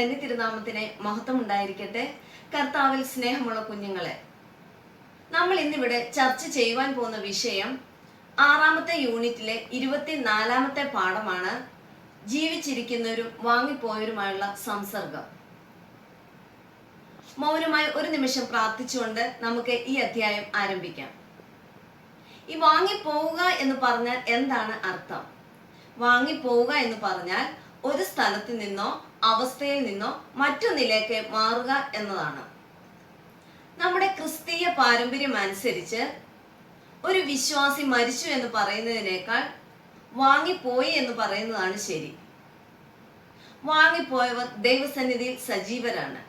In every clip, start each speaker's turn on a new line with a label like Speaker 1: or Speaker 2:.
Speaker 1: ധന്യ തിരുനാമത്തിന് മഹത്വം ഉണ്ടായിരിക്കട്ടെ കർത്താവിൽ സ്നേഹമുള്ള കുഞ്ഞുങ്ങളെ നമ്മൾ ഇന്നിവിടെ ചർച്ച ചെയ്യുവാൻ പോകുന്ന വിഷയം ആറാമത്തെ യൂണിറ്റിലെ ഇരുപത്തിനാലാമത്തെ പാഠമാണ് ജീവിച്ചിരിക്കുന്നവരും വാങ്ങിപ്പോയവരുമായുള്ള സംസർഗം. മൗനമായി ഒരു നിമിഷം പ്രാർത്ഥിച്ചുകൊണ്ട് നമുക്ക് ഈ അധ്യായം ആരംഭിക്കാം. ഈ വാങ്ങിപ്പോവുക എന്ന് പറഞ്ഞാൽ എന്താണ് അർത്ഥം? വാങ്ങിപ്പോവുക എന്ന് പറഞ്ഞാൽ ഒരു സ്ഥലത്ത് നിന്നോ അവസ്ഥയിൽ നിന്നോ മറ്റൊന്നിലേക്ക് മാറുക എന്നതാണ്. നമ്മുടെ ക്രിസ്തീയ പാരമ്പര്യം അനുസരിച്ച് ഒരു വിശ്വാസി മരിച്ചു എന്ന് പറയുന്നതിനേക്കാൾ വാങ്ങിപ്പോയി എന്ന് പറയുന്നതാണ് ശരി. വാങ്ങിപ്പോയവർ ദൈവസന്നിധിയിൽ സജീവരാണ്.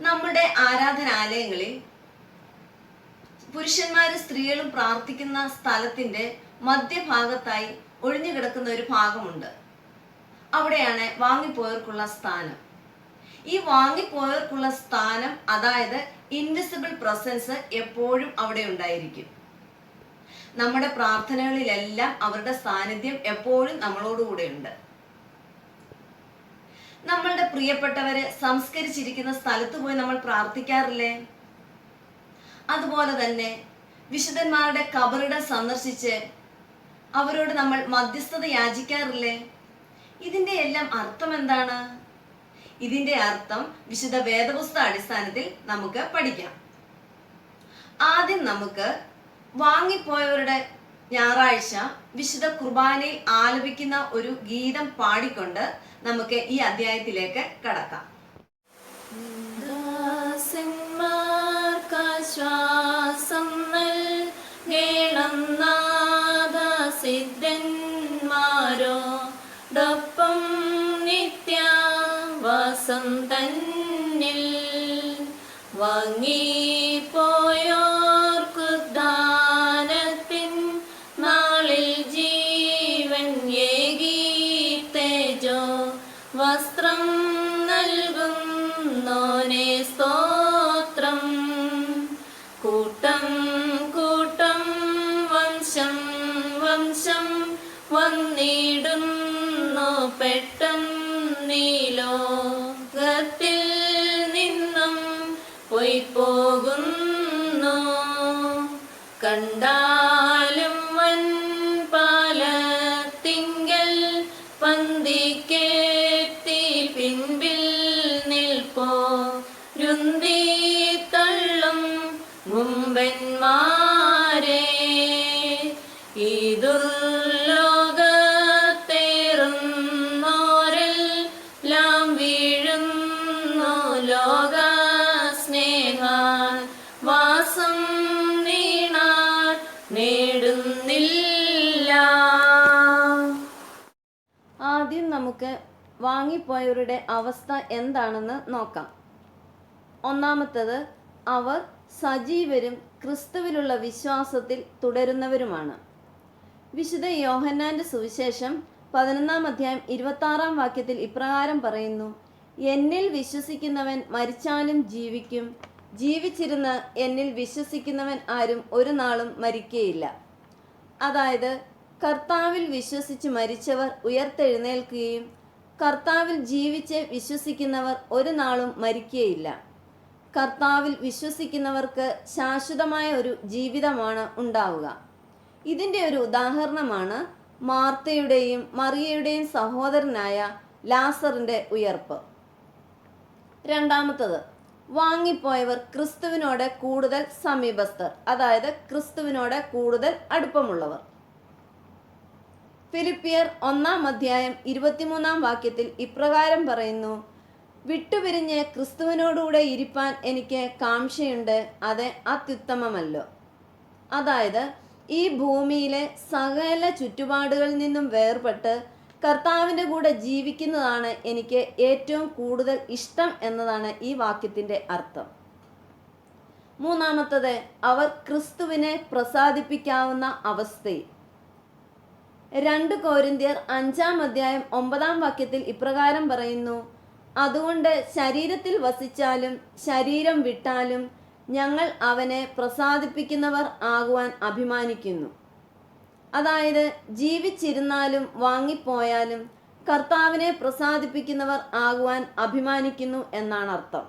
Speaker 1: നമ്മുടെ ആരാധനാലയങ്ങളിൽ പുരുഷന്മാരും സ്ത്രീകളും പ്രാർത്ഥിക്കുന്ന സ്ഥലത്തിന്റെ മധ്യഭാഗത്തായി ഒഴിഞ്ഞു കിടക്കുന്ന ഒരു ഭാഗമുണ്ട്. അവിടെയാണ് വാങ്ങിപ്പോയവർക്കുള്ള സ്ഥാനം. ഈ വാങ്ങിപ്പോയവർക്കുള്ള സ്ഥാനം അതായത് ഇൻവിസിബിൾ പ്രസൻസ് എപ്പോഴും അവിടെ ഉണ്ടായിരിക്കും. നമ്മുടെ പ്രാർത്ഥനകളിലെല്ലാം അവരുടെ സാന്നിധ്യം എപ്പോഴും നമ്മളോടുകൂടെ ഉണ്ട്. നമ്മളുടെ പ്രിയപ്പെട്ടവരെ സംസ്കരിച്ചിരിക്കുന്ന സ്ഥലത്ത് പോയി നമ്മൾ പ്രാർത്ഥിക്കാറില്ലേ? അതുപോലെ തന്നെ വിശുദ്ധന്മാരുടെ കബറിടം സന്ദർശിച്ച് അവരോട് നമ്മൾ മധ്യസ്ഥത യാചിക്കാറില്ലേ? ഇതിന്റെ എല്ലാം അർത്ഥം എന്താണ്? ഇതിന്റെ അർത്ഥം വിശുദ്ധ വേദപുസ്തക അടിസ്ഥാനത്തിൽ നമുക്ക് പഠിക്കാം. ആദ്യം നമുക്ക് വാങ്ങിപ്പോയവരുടെ ഞായറാഴ്ച വിശുദ്ധ കുർബാനയിൽ ആലപിക്കുന്ന ഒരു ഗീതം പാടിക്കൊണ്ട് നമുക്ക് ഈ അധ്യായത്തിലേക്ക് കടക്കാം.
Speaker 2: ശ്വാസം നൽകേണം നാദ നൽകുന്നോനെ സ്തോത്രം. കൂട്ടം കൂട്ടം വംശം വംശം നിന്നും പോയി പോകുന്നു
Speaker 1: നമുക്ക് വാങ്ങിപ്പോയവരുടെ അവസ്ഥ എന്താണെന്ന് നോക്കാം. ഒന്നാമത്തത് അവർ സജീവരും ക്രിസ്തുവിലുള്ള വിശ്വാസത്തിൽ തുടരുന്നവരുമാണ്. വിശുദ്ധ യോഹന്നാന്റെ സുവിശേഷം പതിനൊന്നാം അധ്യായം ഇരുപത്താറാം വാക്യത്തിൽ ഇപ്രകാരം പറയുന്നു എന്നിൽ വിശ്വസിക്കുന്നവൻ മരിച്ചാലും ജീവിക്കും ജീവിച്ചിരുന്ന് എന്നിൽ വിശ്വസിക്കുന്നവൻ ആരും ഒരു നാളും മരിക്കുകയില്ല അതായത് കർത്താവിൽ വിശ്വസിച്ച് മരിച്ചവർ ഉയർത്തെഴുന്നേൽക്കുകയും കർത്താവിൽ ജീവിച്ച് വിശ്വസിക്കുന്നവർ ഒരു നാളും മരിക്കുകയില്ല. കർത്താവിൽ വിശ്വസിക്കുന്നവർക്ക് ശാശ്വതമായ ഒരു ജീവിതമാണ് ഉണ്ടാവുക. ഇതിന്റെ ഒരു ഉദാഹരണമാണ് മാർത്തയുടെയും മറിയയുടെയും സഹോദരനായ ലാസറിന്റെ ഉയർപ്പ്. രണ്ടാമത്തത് വാങ്ങിപ്പോയവർ ക്രിസ്തുവിനോട് കൂടുതൽ സമീപസ്ഥർ അതായത് ക്രിസ്തുവിനോട് കൂടുതൽ അടുപ്പമുള്ളവർ. ഫിലിപ്പിയർ ഒന്നാം അധ്യായം ഇരുപത്തിമൂന്നാം വാക്യത്തിൽ ഇപ്രകാരം പറയുന്നു വിട്ടുപിരിഞ്ഞ് ക്രിസ്തുവിനോടുകൂടെ ഇരിപ്പാൻ എനിക്ക് കാംക്ഷയുണ്ട് അത് അത്യുത്തമമല്ലോ. അതായത് ഈ ഭൂമിയിലെ സകല ചുറ്റുപാടുകളിൽ നിന്നും വേർപെട്ട് കർത്താവിന്റെ കൂടെ ജീവിക്കുന്നതാണ് എനിക്ക് ഏറ്റവും കൂടുതൽ ഇഷ്ടം എന്നതാണ് ഈ വാക്യത്തിന്റെ അർത്ഥം. മൂന്നാമത്തത് അവർ ക്രിസ്തുവിനെ പ്രസാദിപ്പിക്കാവുന്ന അവസ്ഥയിൽ രണ്ട് കോരിന്ത്യർ അഞ്ചാം അധ്യായം ഒമ്പതാം വാക്യത്തിൽ ഇപ്രകാരം പറയുന്നു. അതുകൊണ്ട് ശരീരത്തിൽ വസിച്ചാലും ശരീരം വിട്ടാലും ഞങ്ങൾ അവനെ പ്രസാദിപ്പിക്കുന്നവർ ആകുവാൻ അഭിമാനിക്കുന്നു. അതായത് ജീവിച്ചിരുന്നാലും വാങ്ങിപ്പോയാലും കർത്താവിനെ പ്രസാദിപ്പിക്കുന്നവർ ആകുവാൻ അഭിമാനിക്കുന്നു എന്നാണ് അർത്ഥം.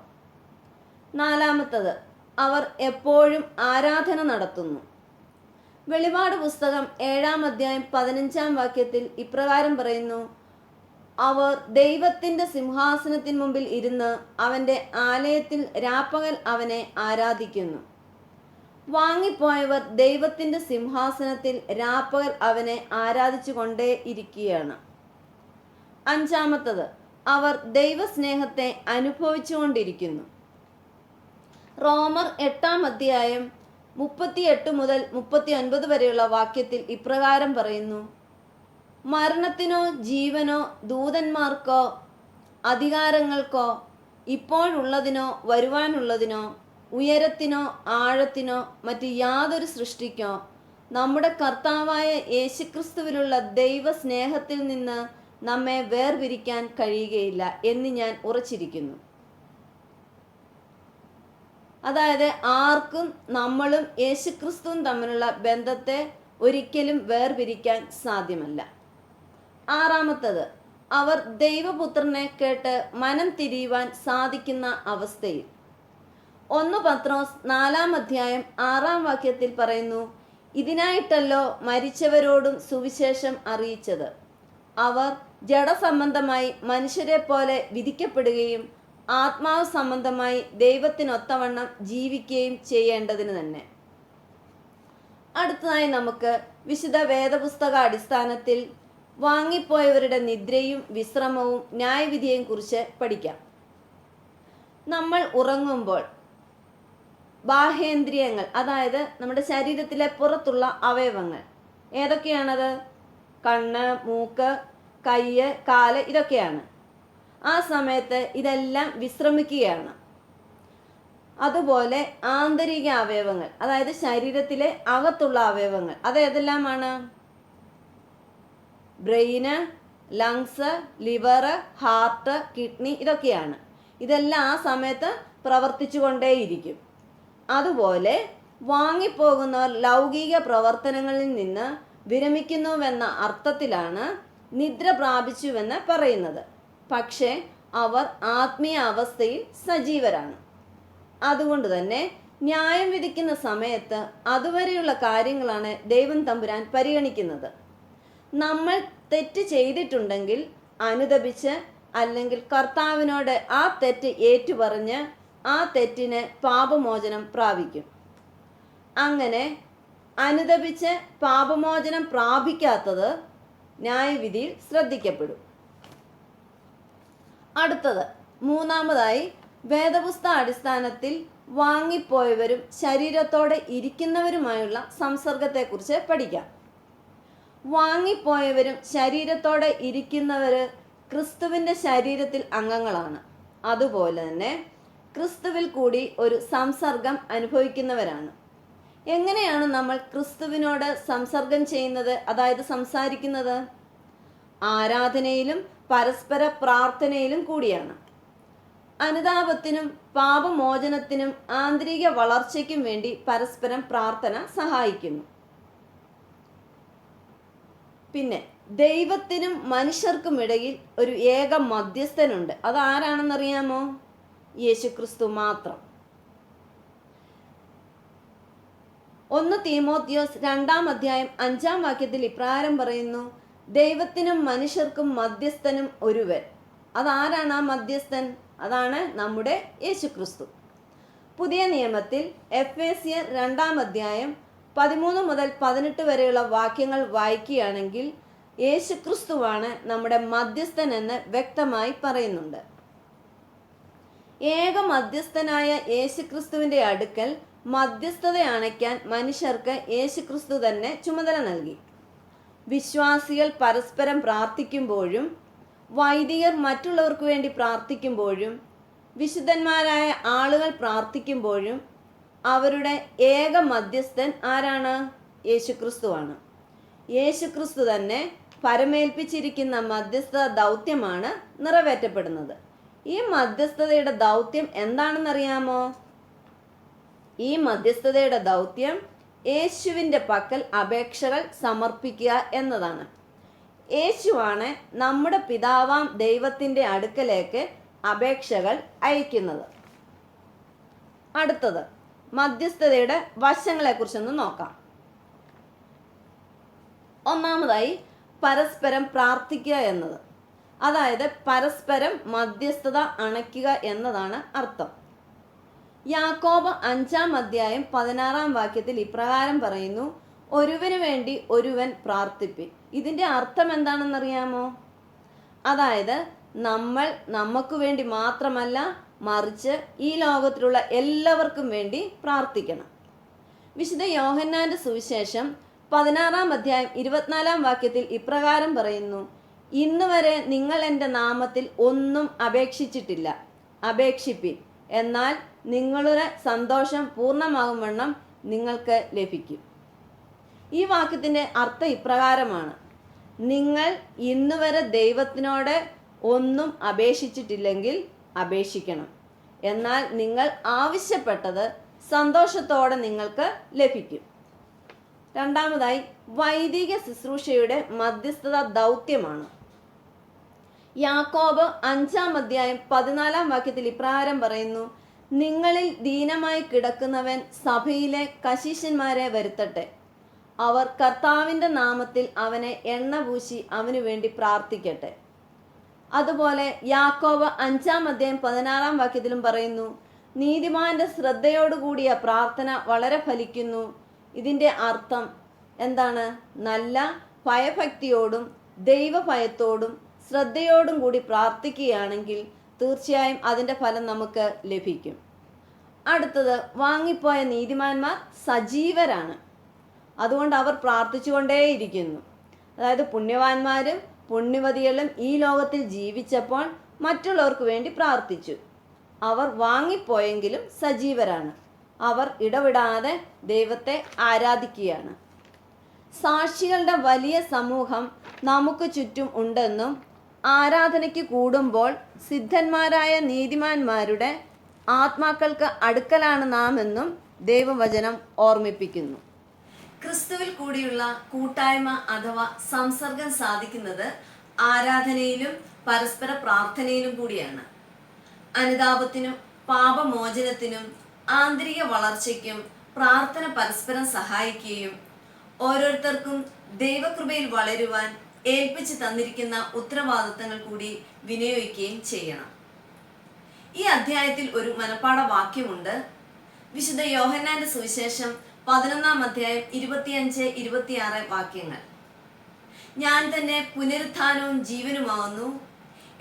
Speaker 1: നാലാമത്തത് അവർ എപ്പോഴും ആരാധന നടത്തുന്നു. വെളിപാട് പുസ്തകം ഏഴാം അധ്യായം പതിനഞ്ചാം വാക്യത്തിൽ ഇപ്രകാരം പറയുന്നു. അവർ ദൈവത്തിന്റെ സിംഹാസനത്തിന് മുമ്പിൽ ഇരുന്ന് അവന്റെ ആലയത്തിൽ രാപ്പകൽ അവനെ ആരാധിക്കുന്നു. വാങ്ങിപ്പോയവർ ദൈവത്തിന്റെ സിംഹാസനത്തിൽ രാപ്പകൽ അവനെ ആരാധിച്ചു കൊണ്ടേ ഇരിക്കുകയാണ്. അഞ്ചാമത്തത് അവർ ദൈവസ്നേഹത്തെ അനുഭവിച്ചുകൊണ്ടിരിക്കുന്നു റോമർ എട്ടാം അധ്യായം മുപ്പത്തിയെട്ട് മുതൽ മുപ്പത്തി ഒൻപത് വരെയുള്ള വാക്യത്തിൽ ഇപ്രകാരം പറയുന്നു. മരണത്തിനോ ജീവനോ ദൂതന്മാർക്കോ അധികാരങ്ങൾക്കോ ഇപ്പോഴുള്ളതിനോ വരുവാനുള്ളതിനോ ഉയരത്തിനോ ആഴത്തിനോ മറ്റ് യാതൊരു സൃഷ്ടിക്കോ നമ്മുടെ കർത്താവായ യേശുക്രിസ്തുവിലുള്ള ദൈവ സ്നേഹത്തിൽ നിന്ന് നമ്മെ വേർപിരിക്കാൻ കഴിയുകയില്ല എന്ന് ഞാൻ ഉറച്ചിരിക്കുന്നു. അതായത് ആർക്കും നമ്മളും യേശുക്രിസ്തുവും തമ്മിലുള്ള ബന്ധത്തെ ഒരിക്കലും വേർപിരിക്കാൻ സാധ്യമല്ല. ആറാമത്തത് അവർ ദൈവപുത്രനെ കേട്ട് മനം തിരിയുവാൻ സാധിക്കുന്ന അവസ്ഥയിൽ. ഒന്ന് പത്രോസ് നാലാം അധ്യായം ആറാം വാക്യത്തിൽ പറയുന്നു ഇതിനായിട്ടല്ലോ മരിച്ചവരോടും സുവിശേഷം അറിയിച്ചത്. അവർ ജഡസംബന്ധമായി മനുഷ്യരെ പോലെ വിധിക്കപ്പെടുകയും ആത്മാവ് സംബന്ധമായി ദൈവത്തിനൊത്തവണ്ണം ജീവിക്കുകയും ചെയ്യേണ്ടതിന് തന്നെ. അടുത്തതായി നമുക്ക് വിശുദ്ധ വേദപുസ്തക അടിസ്ഥാനത്തിൽ വാങ്ങിപ്പോയവരുടെ നിദ്രയും വിശ്രമവും ന്യായവിധിയെയും കുറിച്ച് പഠിക്കാം. നമ്മൾ ഉറങ്ങുമ്പോൾ ബാഹ്യേന്ദ്രിയങ്ങൾ അതായത് നമ്മുടെ ശരീരത്തിലെ പുറത്തുള്ള അവയവങ്ങൾ ഏതൊക്കെയാണത്? കണ്ണ് മൂക്ക് കയ്യ് കാൽ ഇതൊക്കെയാണ്. ആ സമയത്ത് ഇതെല്ലാം വിശ്രമിക്കുകയാണ്. അതുപോലെ ആന്തരിക അവയവങ്ങൾ അതായത് ശരീരത്തിലെ അകത്തുള്ള അവയവങ്ങൾ അത് ഏതെല്ലാമാണ്? Brain lungs liver heart kidney ഇതൊക്കെയാണ്. ഇതെല്ലാം ആ സമയത്ത് പ്രവർത്തിച്ചു കൊണ്ടേയിരിക്കും അതുപോലെ വാങ്ങിപ്പോകുന്നവർ ലൗകിക പ്രവർത്തനങ്ങളിൽ നിന്ന് വിരമിക്കുന്നുവെന്ന അർത്ഥത്തിലാണ് നിദ്ര പ്രാപിച്ചുവെന്ന് പറയുന്നത്. പക്ഷേ അവർ ആത്മീയ അവസ്ഥയിൽ സജീവരാണ്. അതുകൊണ്ട് തന്നെ ന്യായം വിധിക്കുന്ന സമയത്ത് അതുവരെയുള്ള കാര്യങ്ങളാണ് ദൈവം തമ്പുരാൻ പരിഗണിക്കുന്നത്. നമ്മൾ തെറ്റ് ചെയ്തിട്ടുണ്ടെങ്കിൽ അനുദപിച്ച് അല്ലെങ്കിൽ കർത്താവിനോട് ആ തെറ്റ് ഏറ്റുപറഞ്ഞ് ആ തെറ്റിന് പാപമോചനം പ്രാപിക്കും. അങ്ങനെ അനുദപിച്ച് പാപമോചനം പ്രാപിക്കാത്തത് ന്യായവിധിയിൽ ശ്രദ്ധിക്കപ്പെടും. അടുത്തത്. മൂന്നാമതായി വേദപുസ്തക അടിസ്ഥാനത്തിൽ വാങ്ങിപ്പോയവരും ശരീരത്തോടെ ഇരിക്കുന്നവരുമായുള്ള സംസർഗത്തെക്കുറിച്ച് പഠിക്കാം. വാങ്ങിപ്പോയവരും ശരീരത്തോടെ ഇരിക്കുന്നവർ ക്രിസ്തുവിന്റെ ശരീരത്തിൽ അംഗങ്ങളാണ്. അതുപോലെ തന്നെ ക്രിസ്തുവിൽ കൂടി ഒരു സംസർഗം അനുഭവിക്കുന്നവരാണ്. എങ്ങനെയാണ് നമ്മൾ ക്രിസ്തുവിനോട് സംസർഗം ചെയ്യുന്നത് അതായത് സംസാരിക്കുന്നത്? ആരാധനയിലും പരസ്പര പ്രാർത്ഥനയിലും കൂടിയാണ്. അനുതാപത്തിനും പാപമോചനത്തിനും ആന്തരിക വളർച്ചയ്ക്കും വേണ്ടി പരസ്പരം പ്രാർത്ഥന സഹായിക്കുന്നു. പിന്നെ ദൈവത്തിനും മനുഷ്യർക്കും ഇടയിൽ ഒരു ഏക മധ്യസ്ഥനുണ്ട്. അത് ആരാണെന്നറിയാമോ യേശുക്രിസ്തു മാത്രം. ഒന്ന് തീമോത്യോസ് രണ്ടാം അധ്യായം അഞ്ചാം വാക്യത്തിൽ ഇപ്രകാരം പറയുന്നു ദൈവത്തിനും മനുഷ്യർക്കും മധ്യസ്ഥനും ഒരുവൻ. അതാരാണ് ആ മധ്യസ്ഥൻ? അതാണ് നമ്മുടെ യേശുക്രിസ്തു. പുതിയ നിയമത്തിൽ എഫ് എ സിയർ രണ്ടാം അധ്യായം പതിമൂന്ന് മുതൽ പതിനെട്ട് വരെയുള്ള വാക്യങ്ങൾ വായിക്കുകയാണെങ്കിൽ യേശുക്രിസ്തുവാണ് നമ്മുടെ മധ്യസ്ഥൻ എന്ന് വ്യക്തമായി പറയുന്നുണ്ട്. ഏക മധ്യസ്ഥനായ യേശുക്രിസ്തുവിന്റെ അടുക്കൽ മധ്യസ്ഥത അണയ്ക്കാൻ മനുഷ്യർക്ക് യേശുക്രിസ്തു തന്നെ ചുമതല നൽകി. വിശ്വാസികൾ പരസ്പരം പ്രാർത്ഥിക്കുമ്പോഴും വൈദികർ മറ്റുള്ളവർക്ക് വേണ്ടി പ്രാർത്ഥിക്കുമ്പോഴും വിശുദ്ധന്മാരായ ആളുകൾ പ്രാർത്ഥിക്കുമ്പോഴും അവരുടെ ഏക മധ്യസ്ഥൻ ആരാണ്? യേശുക്രിസ്തുവാണ് യേശുക്രിസ്തു തന്നെ പരമേൽപ്പിച്ചിരിക്കുന്ന മധ്യസ്ഥ ദൗത്യമാണ് നിറവേറ്റപ്പെടുന്നത്. ഈ മധ്യസ്ഥതയുടെ ദൗത്യം എന്താണെന്നറിയാമോ? ഈ മധ്യസ്ഥതയുടെ ദൗത്യം യേശുവിന്റെ പക്കൽ അപേക്ഷകൾ സമർപ്പിക്കുക എന്നതാണ്. യേശുവാണ് നമ്മുടെ പിതാവാം ദൈവത്തിന്റെ അടുക്കലേക്ക് അപേക്ഷകൾ അയക്കുന്നത്. അടുത്തത് മധ്യസ്ഥതയുടെ വശങ്ങളെക്കുറിച്ചൊന്ന് നോക്കാം. ഒന്നാമതായി പരസ്പരം പ്രാർത്ഥിക്കുക എന്നത്. അതായത് പരസ്പരം മധ്യസ്ഥത അണയ്ക്കുക എന്നതാണ് അർത്ഥം. യാക്കോബ് അഞ്ചാം അധ്യായം പതിനാറാം വാക്യത്തിൽ ഇപ്രകാരം പറയുന്നു ഒരുവന് വേണ്ടി ഒരുവൻ പ്രാർത്ഥിപ്പി ഇതിന്റെ അർത്ഥം എന്താണെന്നറിയാമോ? അതായത് നമ്മൾ നമുക്ക് വേണ്ടി മാത്രമല്ല മറിച്ച് ഈ ലോകത്തിലുള്ള എല്ലാവർക്കും വേണ്ടി പ്രാർത്ഥിക്കണം. വിശുദ്ധ യോഹന്നാന്റെ സുവിശേഷം പതിനാറാം അധ്യായം ഇരുപത്തിനാലാം വാക്യത്തിൽ ഇപ്രകാരം പറയുന്നു ഇന്ന് വരെ നിങ്ങൾ എന്റെ നാമത്തിൽ ഒന്നും അപേക്ഷിച്ചിട്ടില്ല. അപേക്ഷിപ്പിൻ. എന്നാൽ നിങ്ങളുടെ സന്തോഷം പൂർണമാകും വണ്ണം നിങ്ങൾക്ക് ലഭിക്കും. ഈ വാക്യത്തിന്റെ അർത്ഥം ഇപ്രകാരമാണ്. നിങ്ങൾ ഇന്നുവരെ ദൈവത്തിനോട് ഒന്നും അപേക്ഷിച്ചിട്ടില്ലെങ്കിൽ അപേക്ഷിക്കണം. എന്നാൽ നിങ്ങൾ ആവശ്യപ്പെട്ടത് സന്തോഷത്തോടെ നിങ്ങൾക്ക് ലഭിക്കും. രണ്ടാമതായി വൈദിക ശുശ്രൂഷയുടെ മധ്യസ്ഥത ദൗത്യമാണ്. യാക്കോബ് അഞ്ചാം അധ്യായം പതിനാലാം വാക്യത്തിൽ ഇപ്രകാരം പറയുന്നു നിങ്ങളിൽ ദീനമായി കിടക്കുന്നവൻ സഭയിലെ കശിഷ്യന്മാരെ വരുത്തട്ടെ. അവർ കർത്താവിന്റെ നാമത്തിൽ അവനെ എണ്ണ പൂശി അവനു വേണ്ടി പ്രാർത്ഥിക്കട്ടെ. അതുപോലെ യാക്കോബ് അഞ്ചാം അധ്യായം പതിനാറാം വാക്യത്തിലും പറയുന്നു നീതിമാന്റെ ശ്രദ്ധയോടുകൂടിയ പ്രാർത്ഥന വളരെ ഫലിക്കുന്നു. ഇതിന്റെ അർത്ഥം എന്താണ്? നല്ല ഭയഭക്തിയോടും ദൈവഭയത്തോടും ശ്രദ്ധയോടും കൂടി പ്രാർത്ഥിക്കുകയാണെങ്കിൽ തീർച്ചയായും അതിന്റെ ഫലം നമുക്ക് ലഭിക്കും. അടുത്തത് വാങ്ങിപ്പോയ നീതിമാന്മാർ സജീവരാണ്. അതുകൊണ്ട് അവർ പ്രാർത്ഥിച്ചുകൊണ്ടേയിരിക്കുന്നു. അതായത് പുണ്യവാന്മാരും പുണ്യവതികളും ഈ ലോകത്തിൽ ജീവിച്ചപ്പോൾ മറ്റുള്ളവർക്ക് വേണ്ടി പ്രാർത്ഥിച്ചു. അവർ വാങ്ങിപ്പോയെങ്കിലും സജീവരാണ്. അവർ ഇടവിടാതെ ദൈവത്തെ ആരാധിക്കുകയാണ്. സാക്ഷികളുടെ വലിയ സമൂഹം നമുക്ക് ചുറ്റും ഉണ്ടെന്നും ആരാധനയ്ക്ക് കൂടുമ്പോൾ സിദ്ധന്മാരായ നീതിമാന്മാരുടെ ആത്മാക്കൾക്ക് അടുക്കലാണ് നാം എന്നും ദൈവവചനം ഓർമ്മിപ്പിക്കുന്നു. ക്രിസ്തുവിൽ കൂടിയുള്ള കൂട്ടായ്മ അഥവാ സംസർഗം സാധിക്കുന്നത് ആരാധനയിലും പരസ്പര പ്രാർത്ഥനയിലും കൂടിയാണ്. അനുതാപത്തിനും പാപമോചനത്തിനും ആന്തരിക വളർച്ചയ്ക്കും പ്രാർത്ഥന പരസ്പരം സഹായിക്കുകയും ഓരോരുത്തർക്കും ദൈവകൃപയിൽ വളരുവാൻ ഏൽപ്പിച്ചു തന്നിരിക്കുന്ന ഉത്തരവാദിത്തങ്ങൾ കൂടി വിനിയോഗിക്കുകയും ചെയ്യണം. ഈ അധ്യായത്തിൽ ഒരു മനപ്പാട വാക്യമുണ്ട്. വിശുദ്ധ യോഹന്നാന്റെ സുവിശേഷം പതിനൊന്നാം അധ്യായം ഇരുപത്തിയഞ്ച് ഇരുപത്തിയാറ് വാക്യങ്ങൾ. ഞാൻ തന്നെ പുനരുത്ഥാനവും ജീവനുമാവുന്നു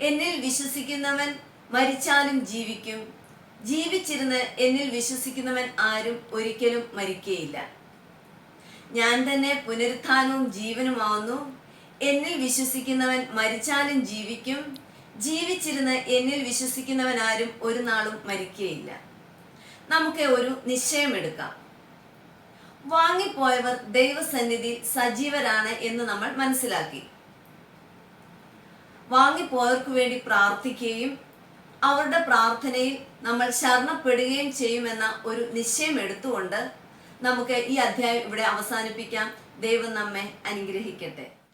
Speaker 1: എന്നിൽ വിശ്വസിക്കുന്നവൻ മരിച്ചാലും ജീവിക്കും. ജീവിച്ചിരുന്ന് എന്നിൽ വിശ്വസിക്കുന്നവൻ ആരും ഒരിക്കലും മരിക്കുകയില്ല ഞാൻ തന്നെ പുനരുത്ഥാനവും ജീവനുമാവുന്നു എന്നിൽ വിശ്വസിക്കുന്നവൻ മരിച്ചാലും ജീവിക്കും. ജീവിച്ചിരുന്ന് എന്നിൽ വിശ്വസിക്കുന്നവൻ ആരും ഒരു നാളും മരിക്കുകയില്ല. നമുക്ക് ഒരു നിശ്ചയമെടുക്കാം വാങ്ങിപ്പോയവർ ദൈവസന്നിധിയിൽ സജീവരാണ് എന്ന് നമ്മൾ മനസ്സിലാക്കി. വാങ്ങിപ്പോയവർക്ക് വേണ്ടി പ്രാർത്ഥിക്കുകയും അവരുടെ പ്രാർത്ഥനയിൽ നമ്മൾ ശരണപ്പെടുകയും ചെയ്യുമെന്ന ഒരു നിശ്ചയം എടുത്തുകൊണ്ട് നമുക്ക് ഈ അധ്യായം ഇവിടെ അവസാനിപ്പിക്കാം. ദൈവം നമ്മെ അനുഗ്രഹിക്കട്ടെ.